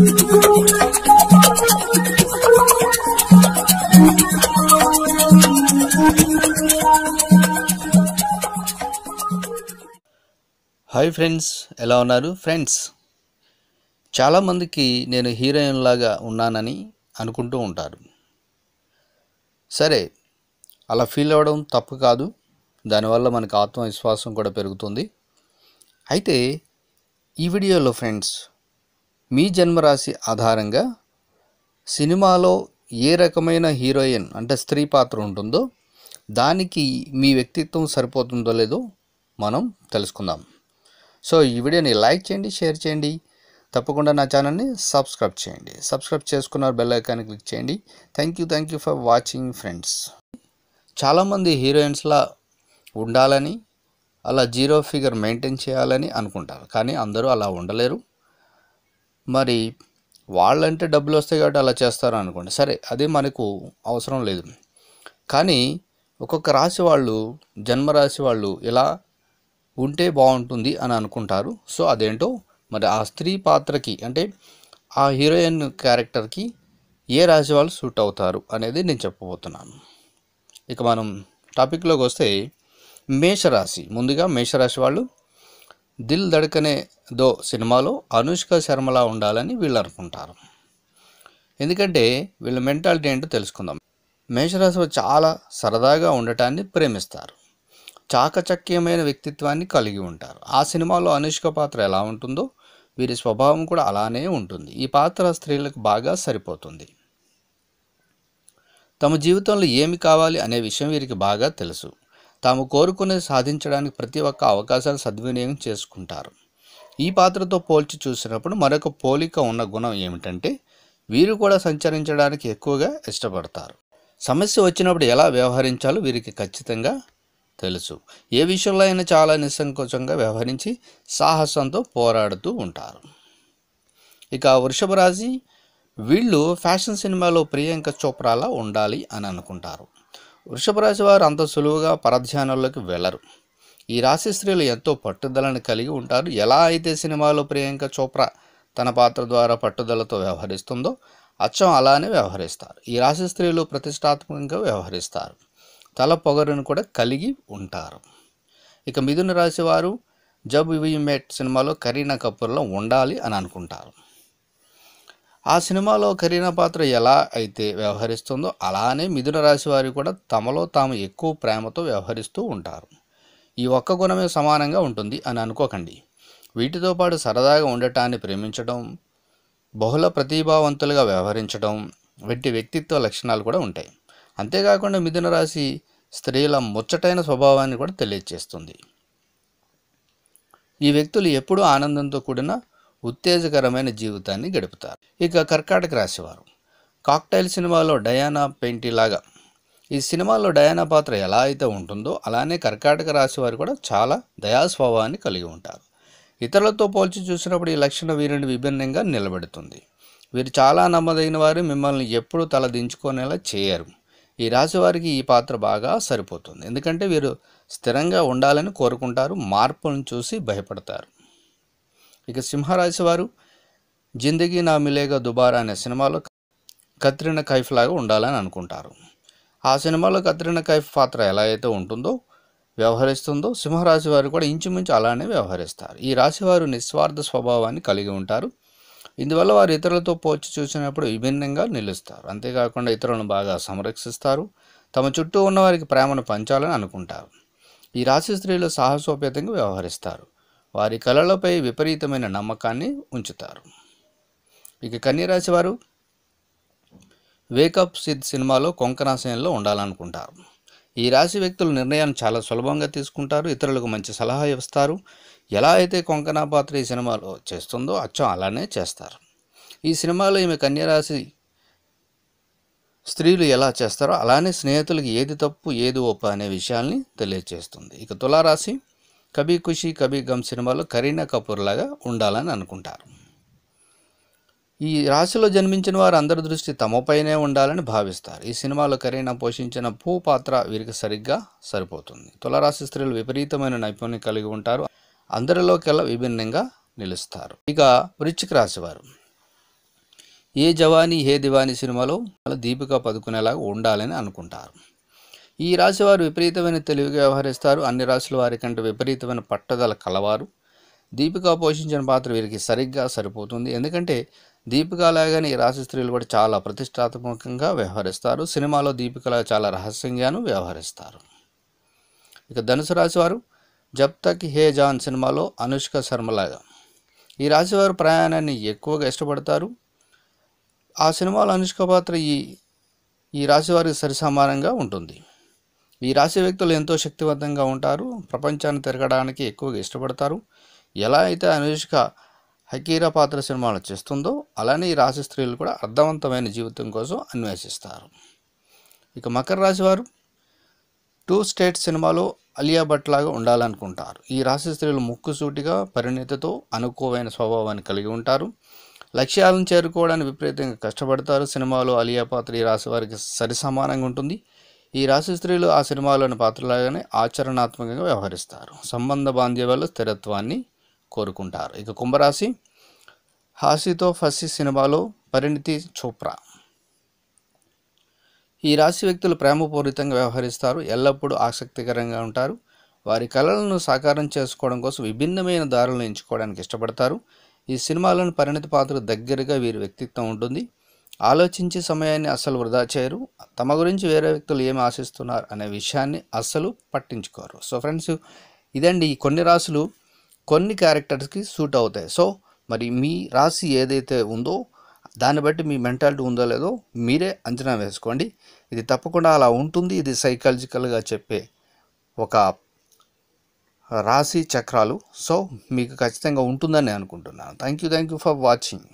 Hi friends ఎలా ఉన్నారు? Friends చాలామందికి నేను హీరోయిన్ లాగా ఉన్నానని అనుకుంటూ ఉంటారు. సరే అలా ఫీల్ అవ్వడం తప్పు కాదు. దానివల్ల మనకు ఆత్మవిశ్వాసం కూడా పెరుగుతుంది. అయితే ఈ వీడియోలో ఫ్రెండ్స్ మీ జన్మరాశి ఆధారంగా సినిమాలో ఏ రకమైన హీరోయిన్ అంటే స్త్రీ పాత్ర ఉంటుందో దానికి మీ వ్యక్తిత్వం సరిపోతుందో లేదో మనం తెలుసుకుందాం. సో ఈ వీడియోని లైక్ చేయండి షేర్ చేయండి. తప్పకుండా నా ఛానల్ని సబ్స్క్రైబ్ చేయండి. సబ్స్క్రైబ్ చేసుకున్న బెల్ ఐకాన్ క్లిక్ చేయండి. Thank you thank you for watching friends. చాలామంది హీరోయిన్స్లా ఉండాలని అలా జీరో ఫిగర్ మెయింటైన్ చేయాలని అనుకుంటారు. కానీ అందరూ అలా ఉండలేరు. మరి వాళ్ళంటే డబ్బులు వస్తాయి కాబట్టి అలా చేస్తారు అనుకోండి. సరే అది మనకు అవసరం లేదు. కానీ ఒక్కొక్క రాశి వాళ్ళు జన్మరాశి వాళ్ళు ఇలా ఉంటే బాగుంటుంది అని అనుకుంటారు. సో అదేంటో మరి ఆ స్త్రీ పాత్రకి అంటే ఆ హీరోయిన్ క్యారెక్టర్కి ఏ రాశి వాళ్ళు సూట్ అవుతారు అనేది నేను చెప్పబోతున్నాను. ఇక మనం టాపిక్లోకి వస్తే మేషరాశి. ముందుగా మేషరాశి వాళ్ళు దిల్ దడకనే దో సినిమాలో అనుష్క శర్మలా ఉండాలని వీళ్ళు అనుకుంటారు ఎందుకంటే వీళ్ళ మెంటాలిటీ ఏంటో తెలుసుకుందాం. మేషరాశి చాలా సరదాగా ఉండటాన్ని ప్రేమిస్తారు. చాకచక్యమైన వ్యక్తిత్వాన్ని కలిగి ఉంటారు. ఆ సినిమాలో అనుష్క పాత్ర ఎలా ఉంటుందో వీరి స్వభావం కూడా అలానే ఉంటుంది. ఈ పాత్ర స్త్రీలకు బాగా సరిపోతుంది. తమ జీవితంలో ఏమి కావాలి అనే విషయం వీరికి బాగా తెలుసు. తాము కోరుకునేది సాధించడానికి ప్రతి ఒక్క అవకాశాన్ని సద్వినియోగం చేసుకుంటారు. ఈ పాత్రతో పోల్చి చూసినప్పుడు మరొక పోలిక ఉన్న గుణం ఏమిటంటే వీరు కూడా సంచరించడానికి ఎక్కువగా ఇష్టపడతారు. సమస్య వచ్చినప్పుడు ఎలా వ్యవహరించాలో వీరికి ఖచ్చితంగా తెలుసు. ఏ విషయంలో అయినా చాలా నిస్సంకోచంగా వ్యవహరించి సాహసంతో పోరాడుతూ ఉంటారు. ఇక వృషభ రాశి వీళ్ళు ఫ్యాషన్ సినిమాలో ప్రియాంక చోప్రాలా ఉండాలి అని అనుకుంటారు. వృషభ రాశి వారు అంత సులువుగా పరధ్యానంలోకి వెళ్ళరు. ఈ రాశి స్త్రీలు ఎంతో పట్టుదలను కలిగి ఉంటారు. ఎలా అయితే సినిమాలో ప్రియాంక చోప్రా తన పాత్ర ద్వారా పట్టుదలతో వ్యవహరిస్తుందో అచ్చం అలానే వ్యవహరిస్తారు. ఈ రాశి స్త్రీలు ప్రతిష్టాత్మకంగా వ్యవహరిస్తారు. తల పొగరును కూడా కలిగి ఉంటారు. ఇక మిథున రాశి వారు జబ్ వి మెట్ సినిమాలో కరీనా కపూర్లో ఉండాలి అని అనుకుంటారు. ఆ సినిమాలో కరీనా పాత్ర ఎలా అయితే వ్యవహరిస్తుందో అలానే మిథున రాశి వారు కూడా తమలో తాము ఎక్కువ ప్రేమతో వ్యవహరిస్తూ ఉంటారు. ఈ ఒక్క గుణమే సమానంగా ఉంటుంది అని అనుకోకండి. వీటితో పాటు సరదాగా ఉండటాన్ని ప్రేమించడం బహుళ ప్రతిభావంతులుగా వ్యవహరించడం వంటి వ్యక్తిత్వ లక్షణాలు కూడా ఉంటాయి. అంతేకాకుండా మిథున రాశి స్త్రీల ముచ్చటైన స్వభావాన్ని కూడా తెలియజేస్తుంది ఈ వ్యక్తులు ఎప్పుడూ ఆనందంతో కూడిన ఉత్తేజకరమైన జీవితాన్ని గడుపుతారు. ఇక కర్కాటక రాశివారు. కాక్టైల్ సినిమాలో డయానా పెయింటిలాగా ఈ సినిమాలో డయానా పాత్ర ఎలా అయితే ఉంటుందో అలానే కర్కాటక రాశి వారు కూడా చాలా దయాస్వభావాన్ని కలిగి ఉంటారు. ఇతరులతో పోల్చి చూసినప్పుడు ఈ లక్షణం వీరిని విభిన్నంగా నిలబెడుతుంది. వీరు చాలా నమ్మదగిన వారు మిమ్మల్ని ఎప్పుడు తలదించుకునేలా చేయరు. ఈ రాశి వారికి ఈ పాత్ర బాగా సరిపోతుంది. ఎందుకంటే వీరు స్థిరంగా ఉండాలని కోరుకుంటారు మార్పులను చూసి భయపడతారు. ఇక సింహరాశి వారు జిందగీ నా మిలేగా దుబారా అనే సినిమాలో కత్రినా కైఫ్ లాగా ఉండాలని అనుకుంటారు. ఆ సినిమాలో కత్రినా కైఫ్ పాత్ర ఎలా అయితే ఉంటుందో వ్యవహరిస్తుందో సింహరాశి వారు కూడా ఇంచుమించు అలానే వ్యవహరిస్తారు. ఈ రాశి వారు నిస్వార్థ స్వభావాన్ని కలిగి ఉంటారు. ఇందువల్ల వారు ఇతరులతో పోల్చి చూసినప్పుడు విభిన్నంగా నిలుస్తారు. అంతేకాకుండా ఇతరులను బాగా సంరక్షిస్తారు. తమ చుట్టూ ఉన్న వారికి ప్రేమను పంచాలని అనుకుంటారు. ఈ రాశి స్త్రీలు సాహసోపేతంగా వ్యవహరిస్తారు. వారి కళలపై విపరీతమైన నమ్మకాన్ని ఉంచుతారు. ఇక కన్యరాశి వారు వేకప్ సిద్ సినిమాలో కొంకణాశయంలో ఉండాలనుకుంటారు. ఈ రాశి వ్యక్తులు నిర్ణయాన్ని చాలా సులభంగా తీసుకుంటారు ఇతరులకు మంచి సలహా ఇస్తారు. ఎలా అయితే కొంకణా పాత్ర ఈ సినిమాలో చేస్తుందో అచ్చం అలానే చేస్తారు. ఈ సినిమాలో ఈమె కన్యరాశి స్త్రీలు ఎలా చేస్తారో అలానే స్నేహితులకి ఏది తప్పు ఏది ఒప్పు అనే విషయాల్ని తెలియజేస్తుంది ఇక తులారాశి కభీ ఖుషి కభీ గమ్ సినిమాలో కరీనా కపూర్ లాగా ఉండాలని అనుకుంటారు. ఈ రాశిలో జన్మించిన వారు అందరి దృష్టి తమపైనే ఉండాలని భావిస్తారు. ఈ సినిమాలో కరీనా పోషించిన పూ పాత్ర వీరికి సరిగ్గా సరిపోతుంది. తులరాశి స్త్రీలు విపరీతమైన నైపుణ్యం కలిగి ఉంటారు. అందరిలోకెల్లా విభిన్నంగా నిలుస్తారు. ఇక వృశ్చిక రాశి వారు. ఏ జవానీ హే దివానీ సినిమాలో దీపిక పదుకునేలాగా ఉండాలని అనుకుంటారు. ఈ రాశి వారు విపరీతమైన తెలివిగా వ్యవహరిస్తారు. అన్ని రాశుల వారి కంటే విపరీతమైన పట్టుదల కలవారు. దీపిక పోషించిన పాత్ర వీరికి సరిగ్గా సరిపోతుంది. ఎందుకంటే దీపిక లాగానే ఈ రాశి స్త్రీలు కూడా చాలా ప్రతిష్టాత్మకంగా వ్యవహరిస్తారు. సినిమాలో దీపికలా చాలా రహస్యంగాను వ్యవహరిస్తారు. ఇక ధనుసు రాశి వారు జబ్ తక్ హే జాన్ సినిమాలో అనుష్క శర్మలాగా. ఈ రాశివారు ప్రయాణాన్ని ఎక్కువగా ఇష్టపడతారు. ఆ సినిమాలో అనుష్క పాత్ర ఈ ఈ రాశివారికి సరిసమానంగా ఉంటుంది. ఈ రాశి వ్యక్తులు ఎంతో శక్తివంతంగా ఉంటారు. ప్రపంచాన్ని తిరగడానికి ఎక్కువగా ఇష్టపడతారు. ఎలా అయితే అనుష్క హకీరా పాత్ర సినిమాలు చేస్తుందో అలానే ఈ రాశి స్త్రీలు కూడా అర్థవంతమైన జీవితం కోసం అన్వేషిస్తారు. ఇక మకర రాశి వారు టూ స్టేట్ సినిమాలో అలియా భట్ లాగా ఉండాలనుకుంటారు. ఈ రాశి స్త్రీలు ముక్కుసూటిగా పరిణితితో అనుకోవైన స్వభావాన్ని కలిగి ఉంటారు. లక్ష్యాలను చేరుకోవడానికి విపరీతంగా కష్టపడతారు. సినిమాలో అలియా పాత్ర ఈ రాశి వారికి సరి సమానంగా ఉంటుంది. ఈ రాశి స్త్రీలు ఆ సినిమాలోని పాత్రలాగానే ఆచరణాత్మకంగా వ్యవహరిస్తారు. సంబంధ బాంధవ్యాల్లో స్థిరత్వాన్ని కోరుకుంటారు. ఇక కుంభరాశి హాసీతో ఫసి సినిమాలో పరిణితి చోప్రా. ఈ రాశి వ్యక్తులు ప్రేమపూరితంగా వ్యవహరిస్తారు. ఎల్లప్పుడూ ఆసక్తికరంగా ఉంటారు. వారి కళలను సాకారం చేసుకోవడం కోసం విభిన్నమైన దారులను ఎంచుకోవడానికి ఇష్టపడతారు. ఈ సినిమాలోని పరిణితి పాత్ర దగ్గరగా వీరి వ్యక్తిత్వం ఉంటుంది. ఆలోచించే సమయాన్ని అస్సలు వృధా చేయరు. తమ గురించి వేరే వ్యక్తులు ఏమి ఆశిస్తున్నారు అనే విషయాన్ని అస్సలు పట్టించుకోరు. సో ఫ్రెండ్స్ ఇదండి ఈ కొన్ని రాసులు కొన్ని క్యారెక్టర్స్కి సూట్ అవుతాయి. సో మరి మీ రాశి ఏదైతే ఉందో దాన్ని బట్టి మీ మెంటాలిటీ ఉందో లేదో మీరే అంచనా వేసుకోండి. ఇది తప్పకుండా అలా ఉంటుంది. ఇది సైకాలజికల్గా చెప్పే ఒక రాశి చక్రాలు. సో మీకు ఖచ్చితంగా ఉంటుందని నేను అనుకుంటున్నాను. Thank you thank you for watching.